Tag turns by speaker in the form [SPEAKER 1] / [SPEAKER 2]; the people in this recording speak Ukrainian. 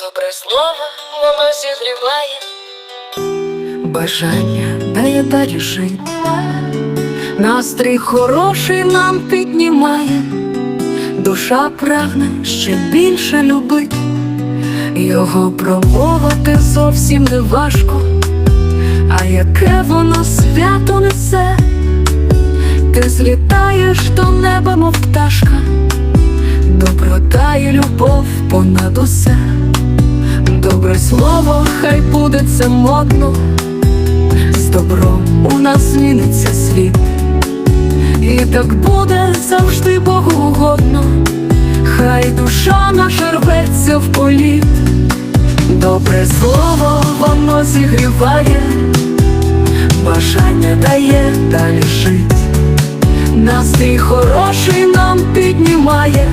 [SPEAKER 1] Добре слово, воно зігріває.
[SPEAKER 2] Бажання дає далі жити, настрій хороший нам піднімає, душа прагне ще більше любить, його промовити зовсім не важко, а яке воно свято несе, ти злітаєш до неба, мов пташка, любов понад усе. Добре слово, хай буде це модно, з добром у нас зміниться світ, і так буде завжди Богу угодно, хай душа наша рветься в політ, добре слово воно зігріває, бажання дає далі жить, настрій хороший нам піднімає,